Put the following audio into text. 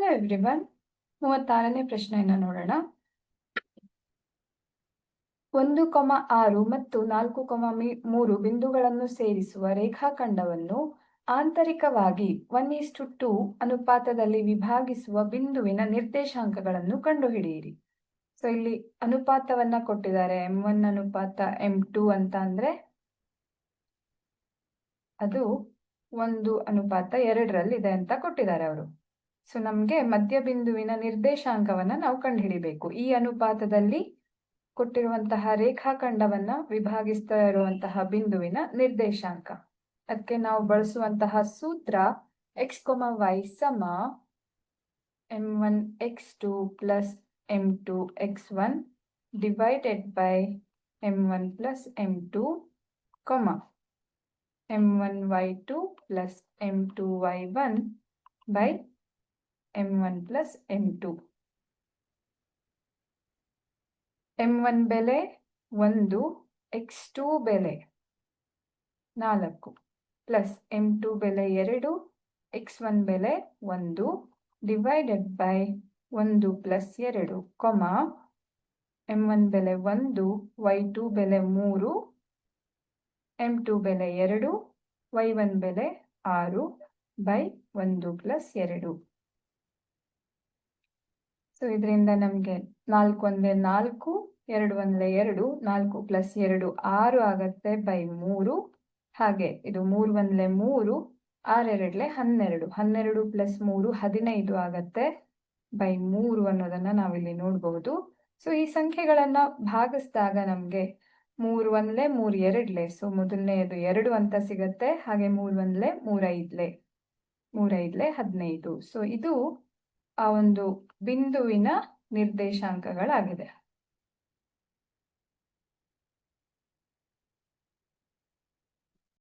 Hello everyone ಮೂವತ್ತಾರನೇ ಪ್ರಶ್ನೆಯನ್ನ ನೋಡೋಣ. ಒಂದು ಕೊಮ ಆರು ಮತ್ತು ನಾಲ್ಕು ಕೊಮ ಮೂರು ಬಿಂದುಗಳನ್ನು ಸೇರಿಸುವ ರೇಖಾಖಂಡವನ್ನು ಆಂತರಿಕವಾಗಿ ಒನ್ ಈಸ್ಟು ಟೂ ಅನುಪಾತದಲ್ಲಿ ವಿಭಾಗಿಸುವ ಬಿಂದುವಿನ ನಿರ್ದೇಶಾಂಕಗಳನ್ನು ಕಂಡುಹಿಡಿಯಿರಿ. ಸೊ ಇಲ್ಲಿ ಅನುಪಾತವನ್ನ ಕೊಟ್ಟಿದ್ದಾರೆ. ಎಂ ಒನ್ ಅನುಪಾತ ಎಂ ಟೂ ಅಂತ ಅಂದ್ರೆ ಅದು ಒಂದು ಅನುಪಾತ ಎರಡರಲ್ಲಿ ಇದೆ ಅಂತ ಕೊಟ್ಟಿದ್ದಾರೆ ಅವರು. ಸೊ ನಮಗೆ ಮಧ್ಯಬಿಂದುವಿನ ನಿರ್ದೇಶಾಂಕವನ್ನ ನಾವು ಕಂಡುಹಿಡಿಬೇಕು. ಈ ಅನುಪಾತದಲ್ಲಿ ಕೊಟ್ಟಿರುವಂತಹ ರೇಖಾಖಂಡವನ್ನು ವಿಭಾಗಿಸ್ತಾ ಇರುವಂತಹ ಬಿಂದುವಿನ ನಿರ್ದೇಶಾಂಕ. ಅದಕ್ಕೆ ನಾವು ಬಳಸುವಂತಹ ಸೂತ್ರ ಎಕ್ಸ್ ಕೊಮ ವೈ ಸಮ M one X two plus M two X one divided by M one plus M two comma M one Y two plus M two Y one by M one plus M two M one ಬೆಲೆ ಒಂದು X to ಬೆಲೆ ನಾಲ್ಕು plus M to ಬೆಲೆ ಎರಡು X one ಬೆಲೆ ಒಂದು divided by ಒಂದು plus ಎರಡು ಕೊಮ ಎಂ ಒನ್ ಬೆಲೆ ಒಂದು ವೈ ಟು ಬೆಲೆ ಮೂರು ಎಂ ಟು ಬೆಲೆ ಎರಡು ವೈ ಒನ್ ಬೆಲೆ ಆರು ಬೈ ಒಂದು ಪ್ಲಸ್ ಎರಡು. ಸೊ ಇದರಿಂದ ನಮಗೆ ನಾಲ್ಕು ಒಂದೇ ನಾಲ್ಕು, ಎರಡು ಒಂದೇ ಎರಡು, ನಾಲ್ಕು ಪ್ಲಸ್ ಎರಡು ಆರು ಆಗತ್ತೆ ಬೈ ಮೂರು. ಹಾಗೆ ಇದು ಮೂರು ಒಂದ್ಲೆ ಮೂರು ಆರೆರಡ್ಲೆ ಹನ್ನೆರಡು. ಹನ್ನೆರಡು ಪ್ಲಸ್ ಮೂರು ಹದಿನೈದು ಆಗತ್ತೆ ಬೈ ಮೂರು ಅನ್ನೋದನ್ನ ನಾವಿಲ್ಲಿ ನೋಡಬಹುದು ಸೊ ಈ ಸಂಖ್ಯೆಗಳನ್ನ ಭಾಗಿಸಿದಾಗ ನಮ್ಗೆ ಮೂರು ಒಂದ್ಲೆ ಮೂರು ಎರಡ್ಲೆ. ಸೊ ಮೊದಲನೆಯದು ಎರಡು ಅಂತ ಸಿಗತ್ತೆ, ಹಾಗೆ ಮೂರು ಒಂದ್ಲೆ ಮೂರೈದ್ಲೆ ಮೂರೈದ್ಲೆ ಹದಿನೈದು. ಸೊ ಇದು ಆ ಒಂದು ಬಿಂದುವಿನ ನಿರ್ದೇಶಾಂಕಗಳಾಗಿದೆ